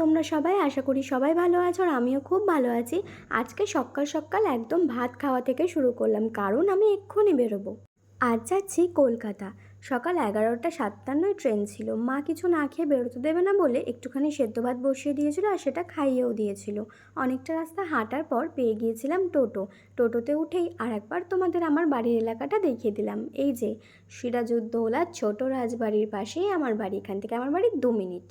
তোমরা সবাই আশা করি সবাই ভালো আছো আর আমিও খুব ভালো আছি। আজকে সকাল সকাল একদম ভাত খাওয়া থেকে শুরু করলাম, কারণ আমি এক্ষুনি বেরোবো। আজ যাচ্ছি কলকাতা। সকাল এগারোটা সাতান্নয় ট্রেন ছিল। মা কিছু না খেয়ে বেরোতে দেবে না বলে একটুখানি সেদ্ধ ভাত বসিয়ে দিয়েছিল আর সেটা খাইয়েও দিয়েছিল। অনেকটা রাস্তা হাঁটার পর পেয়ে গিয়েছিলাম টোটো। টোটোতে উঠেই আর একবার তোমাদের আমার বাড়ির এলাকাটা দেখিয়ে দিলাম। এই যে সিরাজউদ্দৌলার ছোট রাজবাড়ির পাশেই আমার বাড়ি। এখান থেকে আমার বাড়ি দু মিনিট।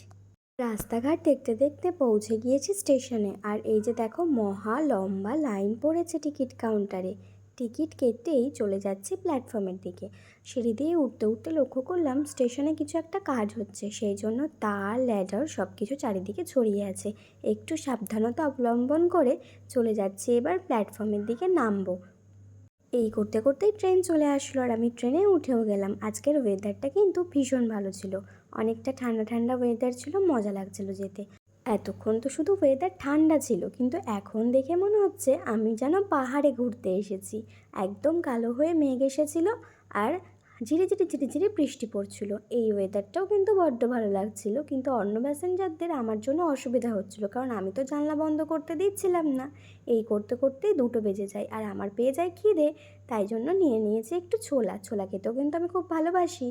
রাস্তাঘাট দেখতে দেখতে পৌঁছে গিয়েছি স্টেশনে। আর এই যে দেখো, মহা লম্বা লাইন পড়েছে টিকিট কাউন্টারে। টিকিট কেটেই চলে যাচ্ছি প্ল্যাটফর্মের দিকে। সিঁড়ি দিয়ে উঠতে উঠতে লক্ষ্য করলাম স্টেশনে কিছু একটা কাজ হচ্ছে। সেই জন্য তার, ল্যাডার সব কিছু চারিদিকে ছড়িয়ে আছে। একটু সাবধানতা অবলম্বন করে চলে যাচ্ছি এবার প্ল্যাটফর্মের দিকে নামবো। এই করতে করতেই ট্রেন চলে আসলো আর আমি ট্রেনে উঠেও গেলাম। আজকের ওয়েদারটা কিন্তু ভীষণ ভালো ছিল। অনেকটা ঠান্ডা ঠান্ডা ওয়েদার ছিল, মজা লাগছিল যেতে। এতক্ষণ তো শুধু ওয়েদার ঠান্ডা ছিল, কিন্তু এখন দেখে মনে হচ্ছে আমি যেন পাহাড়ে ঘুরতে এসেছি। একদম কালো হয়ে মেঘ এসেছিল আর ঝিরি ঝিরি ঝিরি ঝিরি বৃষ্টি পড়ছিল। এই ওয়েদারটাও কিন্তু বড্ড ভালো লাগছিল, কিন্তু অন্য প্যাসেঞ্জারদের আমার জন্য অসুবিধা হচ্ছিল, কারণ আমি তো জানলা বন্ধ করতে দিচ্ছিলাম না। এই করতে করতেই দুটো বেজে যায়, আর আমার পেয়ে যায় খিদে, তাই জন্য নিয়ে নিয়েছি একটু ছোলা। ছোলা খেতেও কিন্তু আমি খুব ভালোবাসি।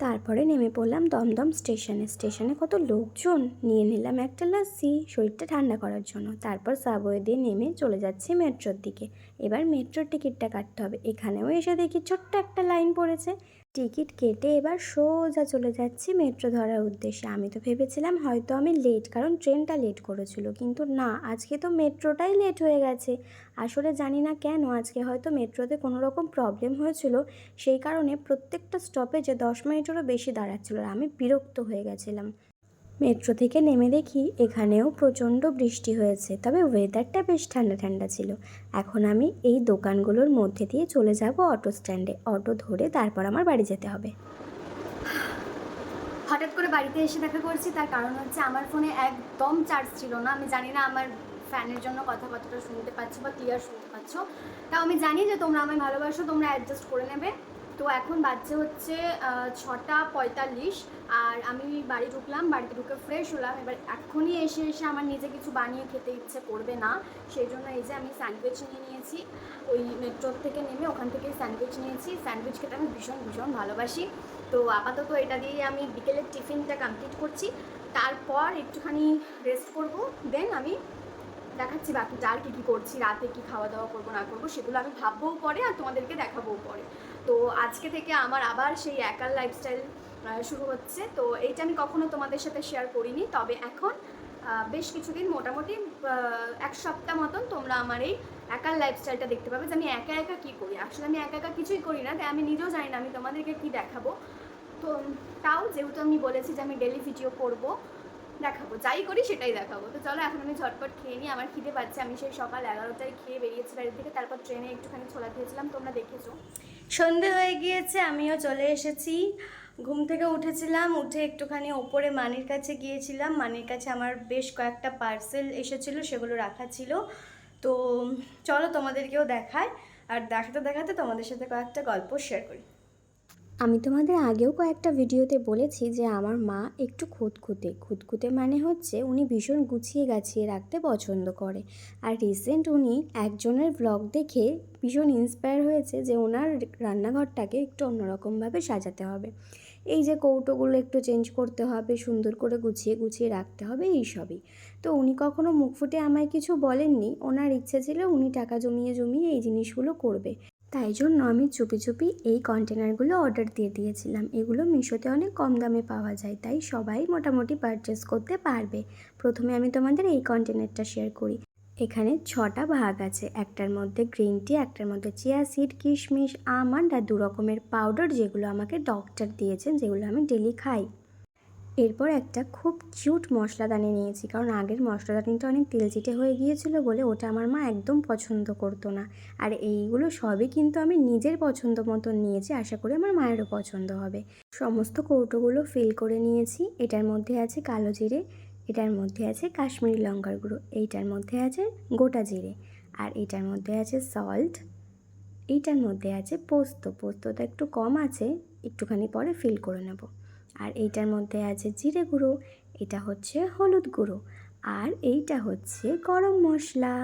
তারপরে নেমে পড়লাম দমদম স্টেশনে। স্টেশনে কত লোকজন? নিয়ে নিলাম একটা লাসি, শরীরটা ঠান্ডা করার জন্য। তারপর সাবওয়ে দিয়ে নেমে চলে যাচ্ছি মেট্রোর দিকে। এবার মেট্রোর টিকিটটা কাটতে হবে। এখানেও এসে দেখি ছোট্ট একটা লাইন পড়েছে। টিকিট কেটে এবার সোজা চলে যাচ্ছি মেট্রো ধরার উদ্দেশ্যে। আমি তো ভেবেছিলাম হয়তো আমি লেট কারণ ট্রেনটা লেট করেছিল। কিন্তু না, আজকে তো মেট্রোটাই লেট হয়ে গেছে। আসলে জানি না কেন, আজকে হয়তো মেট্রোতে কোনো রকম প্রবলেম হয়েছিল। সেই কারণে প্রত্যেকটা স্টপেজে দশ মিনিটেরও বেশি দাঁড়াচ্ছিল আর আমি বিরক্ত হয়ে গেছিলাম। মেট্রো থেকে নেমে দেখি এখানেও প্রচণ্ড বৃষ্টি হয়েছে, তবে ওয়েদারটা বেশ ঠান্ডা ঠান্ডা ছিল। এখন আমি এই দোকানগুলোর মধ্যে দিয়ে চলে যাব অটো স্ট্যান্ডে অটো ধরে তারপর আমার বাড়ি যেতে হবে। হঠাৎ করে বাড়িতে এসে দেখা করছি, তার কারণ হচ্ছে আমার ফোনে একদম চার্জ ছিল না। আমি জানি না আমার ফ্যানের জন্য কথা কতটা শুনতে পাচ্ছ বা ক্লিয়ার শুনতে পাচ্ছ। তাও আমি জানি যে তোমরা আমায় ভালোবাসো, তোমরা অ্যাডজাস্ট করে নেবে। তো এখন বাজছে হচ্ছে ছটা পঁয়তাল্লিশ। আর আমি বাড়ি ঢুকলাম, বাড়িতে ঢুকে ফ্রেশ হলাম। এবার এখনই এসে এসে আমার নিজে কিছু বানিয়ে খেতে ইচ্ছে করবে না। সেই জন্য এই যে আমি স্যান্ডউইচ নিয়ে নিয়েছি। ওই মেট্রোর থেকে নেমে ওখান থেকে স্যান্ডউইচ নিয়েছি। স্যান্ডউইচ খেতে আমি ভীষণ ভীষণ ভালোবাসি। তো আপাতত এটা দিয়ে আমি বিকেলের টিফিনটা কমপ্লিট করছি। তারপর একটুখানি রেস্ট করব। দেন আমি দেখাচ্ছি বাকিটা, আর কী কী করছি, রাতে কী খাওয়া দাওয়া করব, না করব, সেগুলো আমি ভাববও পরে আর তোমাদেরকে দেখাবও পরে। তো আজকে থেকে আমার আবার সেই একার লাইফস্টাইল শুরু হচ্ছে। তো এইটা আমি কখনো তোমাদের সাথে শেয়ার করিনি। তবে এখন বেশ কিছুদিন মোটামুটি এক সপ্তাহ মতন তোমরা আমার এই একার লাইফস্টাইলটা দেখতে পাবে যে আমি একা একা কী করি। আসলে আমি একা একা কিছুই করি না, তাই আমি নিজেও জানি না আমি তোমাদেরকে কী দেখাবো। তো তাও যেহেতু আমি বলেছি যে আমি ডেলি ভিডিও করব দেখাবো, যাই করি সেটাই দেখাবো। তো চলো এখন আমি ঝটপট খেয়ে নিই, আমার খিদে পাচ্ছে, আমি সেই সকাল এগারোটায় খেয়ে বেরিয়েছি বাড়ি থেকে তারপর ট্রেনে একটুখানি ছোলা খেয়েছিলাম, তোমরা দেখেছ। সন্ধে হয়ে গিয়েছে, আমিও চলে এসেছি। ঘুম থেকে উঠেছিলাম, উঠে একটুখানি ওপরে মানির কাছে গিয়েছিলাম, মানির কাছে আমার বেশ কয়েকটা পার্সেল এসেছিল, সেগুলো রাখা ছিল। তো চলো তোমাদেরকেও দেখায় আর দেখাতে দেখাতে তোমাদের সাথে কয়েকটা গল্প শেয়ার করি। আমি তোমাদের আগেও কয়েকটা ভিডিওতে বলেছি যে আমার মা একটু খুঁতখুঁতে। খুঁতখুঁতে মানে হচ্ছে উনি ভীষণ গুছিয়ে গাছিয়ে রাখতে পছন্দ করে। আর রিসেন্ট উনি একজনের ব্লগ দেখে ভীষণ ইন্সপায়ার হয়েছে যে ওনার রান্নাঘরটাকে একটু অন্যরকমভাবে সাজাতে হবে। এই যে কৌটোগুলো একটু চেঞ্জ করতে হবে, সুন্দর করে গুছিয়ে গুছিয়ে রাখতে হবে, এই সবই। তো উনি কখনো মুখ ফুটে আমায় কিছু বলেননি। ওনার ইচ্ছে ছিল উনি টাকা জমিয়ে জমিয়ে এই জিনিসগুলো করবে। তাই জন্য আমি চুপি চুপি এই কন্টেনারগুলো অর্ডার দিয়ে দিয়েছিলাম। এগুলো মিশোতে অনেক কম দামে পাওয়া যায়, তাই সবাই মোটামুটি পারচেস করতে পারবে। প্রথমে আমি তোমাদের এই কন্টেনারটা শেয়ার করি। এখানে ছটা ভাগ আছে, একটার মধ্যে গ্রিন টি একটার মধ্যে চিয়া সিড কিশমিশ আমন্ড আর দু রকমের পাউডার যেগুলো আমাকে ডক্টর দিয়েছেন, যেগুলো আমি ডেলি খাই। এরপর একটা খুব কিউট মশলাদানি নিয়েছি। কারণ আগের মশলাদানিটা অনেক তেলচিটে হয়ে গিয়েছিল বলে ওটা আমার মা একদম পছন্দ করতো না। আর এইগুলো সবই কিন্তু আমি নিজের পছন্দ মতন নিয়েছি, আশা করি আমার মায়েরও পছন্দ হবে। সমস্ত কৌটোগুলো ফিল করে নিয়েছি। এটার মধ্যে আছে কালো জিরে, এটার মধ্যে আছে কাশ্মীরি লঙ্কার গুঁড়ো, এইটার মধ্যে আছে গোটা জিরে, আর এটার মধ্যে আছে সল্ট এইটার মধ্যে আছে পোস্ত। পোস্তটা একটু কম আছে, একটুখানি পরে ফিল করে নেব। আর এইটার মধ্যে আছে জিরে গুঁড়ো, এটা হচ্ছে হলুদ গুঁড়ো আর এইটা হচ্ছে গরম মশলা।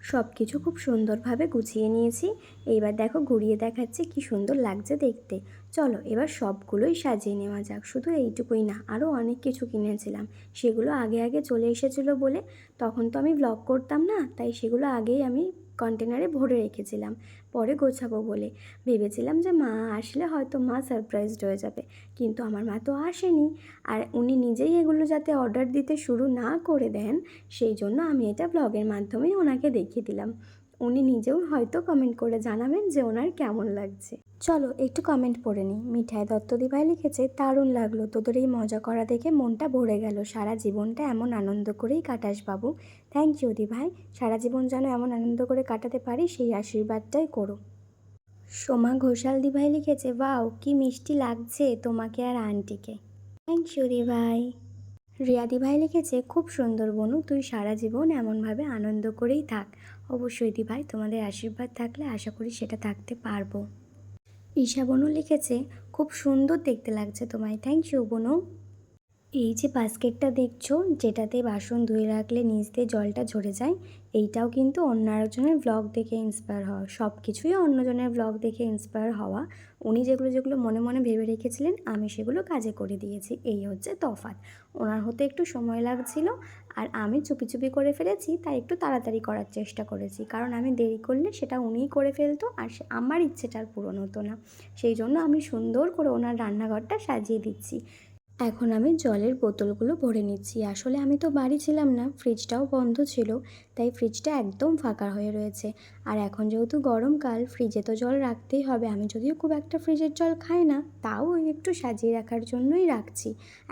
সব কিছু খুব সুন্দরভাবে গুছিয়ে নিয়েছি। এইবার দেখো ঘুরিয়ে দেখাচ্ছে কি সুন্দর লাগছে দেখতে। চলো এবার সবগুলোই সাজিয়ে নেওয়া যাক। শুধু এইটুকুই না আরও অনেক কিছু কিনেছিলাম। সেগুলো আগে আগে চলে এসেছিল বলে তখন তো আমি ব্লগ করতাম না, তাই সেগুলো আগেই আমি কন্টেনারে ভরে রেখেছিলাম। পরে গোছাবো বলে। ভেবেছিলাম যে মা আসলে হয়তো মা সারপ্রাইজড হয়ে যাবে। কিন্তু আমার মা তো আসেনি। আর উনি নিজেই এগুলো যাতে অর্ডার দিতে শুরু না করে দেন, সেই জন্য আমি এটা ব্লগের মাধ্যমেই ওনাকে দেখিয়ে দিলাম। উনি নিজেও হয়তো কমেন্ট করে জানাবেন যে ওনার কেমন লাগছে। চলো একটু কমেন্ট পড়ে নিই। মিঠাই দত্তদি ভাই লিখেছে, দারুণ লাগল, তোদের এই মজা করা দেখে মনটা ভরে গেল। সারা জীবনটা এমন আনন্দ করেই কাটাস বাবু। থ্যাংক ইউ দি ভাই সারা জীবন যেন এমন আনন্দ করে কাটাতে পারি, সেই আশীর্বাদটাই করো। সোমা ঘোষাল দিভাই লিখেছে বাও কি মিষ্টি লাগছে তোমাকে আর আন্টিকে। থ্যাংক ইউ দি ভাই রিয়াদি ভাই লিখেছে, খুব সুন্দর বনু, তুই সারা জীবন এমনভাবে আনন্দ করেই থাক। অবশ্যই দি ভাই তোমাদের আশীর্বাদ থাকলে আশা করি সেটা থাকতে পারব। ঈশা বনু লিখেছে, খুব সুন্দর দেখতে লাগছে তোমায়। থ্যাংক ইউ বনু। এই যে বাস্কেটটা দেখছ, যেটাতে বাসন ধুয়ে রাখলে নিচ দিয়ে জলটা ঝরে যায়, এইটাও কিন্তু অন্য আরেকজনের ব্লগ দেখে ইন্সপায়ার হওয়া। সব কিছুই অন্যজনের ব্লগ দেখে ইন্সপায়ার হওয়া। উনি যেগুলো যেগুলো মনে মনে ভেবে রেখেছিলেন, আমি সেগুলো কাজে করে দিয়েছি। এই হচ্ছে তফাৎ। ওনার হতে একটু সময় লাগছিল, আর আমি চুপি চুপি করে ফেলেছি, তাই একটু তাড়াতাড়ি করার চেষ্টা করেছি। কারণ আমি দেরি করলে সেটা উনিই করে ফেলতো, আর সে আমার ইচ্ছেটা আর পূরণ হতো না। সেই জন্য আমি সুন্দর করে ওনার রান্নাঘরটা সাজিয়ে দিচ্ছি। এখন আমি জলের বোতলগুলো ভরে নিচ্ছি। আসলে আমি তো বাড়ি ছিলাম না, ফ্রিজটাও বন্ধ ছিল, তাই ফ্রিজটা একদম ফাঁকা হয়ে রয়েছে। আর এখন যেহেতু গরমকাল ফ্রিজে তো জল রাখতেই হবে। আমি যদিও খুব একটা ফ্রিজের জল খাই না, তাও একটু সাজিয়ে রাখার জন্যই রাখছি।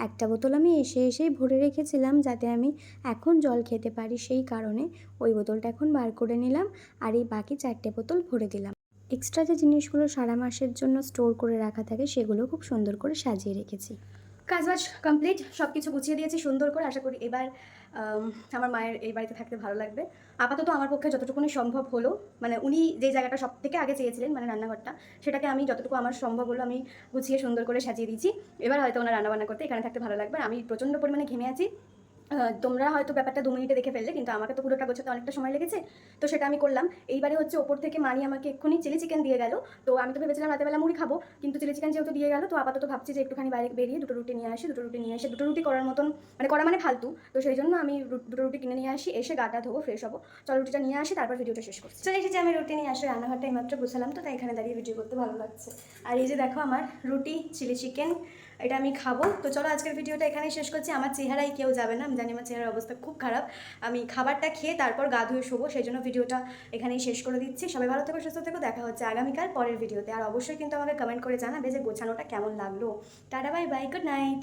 একটা বোতল আমি এসে এসেই ভরে রেখেছিলাম যাতে আমি এখন জল খেতে পারি সেই কারণে। ওই বোতলটা এখন বার করে নিলাম আর এই বাকি চারটে বোতল ভরে দিলাম। এক্সট্রা যে জিনিসগুলো সারা মাসের জন্য স্টোর করে রাখা থাকে, সেগুলো খুব সুন্দর করে সাজিয়ে রেখেছি। কাজবাজ কমপ্লিট সব কিছু গুছিয়ে দিয়েছি, সুন্দর করে। আশা করি এবার আমার মায়ের এই বাড়িতে থাকতে ভালো লাগবে। আপাতত আমার পক্ষে যতটুকুনি সম্ভব হলো মানে উনি যে জায়গাটা সব থেকে আগে চেয়েছিলেন মানে রান্নাঘরটা, সেটাকে আমি যতটুকু আমার সম্ভব হলো আমি গুছিয়ে সুন্দর করে সাজিয়ে দিয়েছি। এবার হয়তো ওনার রান্নাবান্না করতে এখানে থাকতে ভালো লাগবে। আমি প্রচণ্ড পরিমাণে ঘেমে আছি। তোমরা হয়তো ব্যাপারটা দু মিনিটে দেখে ফেললে, কিন্তু আমাকে তো পুরোটা গোছাতে অনেকটা সময় লেগেছে। তো সেটা আমি করলাম। এইবারে হচ্ছে ওপর থেকে মানি আমাকে এক্ষুনি চিলি চিকেন দিয়ে গেল। তো আমি তো ভেবেছিলাম রাতেবেলা মুড়ি খাব, কিন্তু চিলি চিকেন যেহেতু দিয়ে গেল, তো আপাতত ভাবছি যে একটুখানি বাইরে বেরিয়ে দুটো রুটি নিয়ে আসি, দুটো রুটি নিয়ে এসে, দুটো রুটি করার মতন মানে করা মানে ফালতু। তো সেই জন্য আমি দুটো রুটি কিনে নিয়ে আসি, এসে গাটা ধোবো ফ্রেশ হব। চলো রুটিটা নিয়ে আসি, তারপর ভিডিওটা শেষ করছি। চলে এসেছি আমি রুটি নিয়ে আসি, রান্নাঘরটা এইমাত্র গোছালাম, তো তাই এখানে দাঁড়িয়ে ভিডিও করতে ভালো লাগছে। আর এই যে দেখো আমার রুটি, চিলি চিকেন এটা আমি খাব। তো চলো আজকের ভিডিওটা এখানেই শেষ করছি। আমার চেহারাই কেউ যাবে না। আমি জানি আমার চেহারার অবস্থা খুব খারাপ। আমি খাবারটা খেয়ে তারপর গা ধুয়ে শোবো। সেই জন্য ভিডিওটা এখানেই শেষ করে দিচ্ছি। সবাই ভালো থেকো, সুস্থ থেকো। দেখা হচ্ছে আগামীকাল পরের ভিডিওতে। আর অবশ্যই কিন্তু আমাকে কমেন্ট করে জানাবে যে গোছানোটা কেমন লাগল। Tata bye bye good night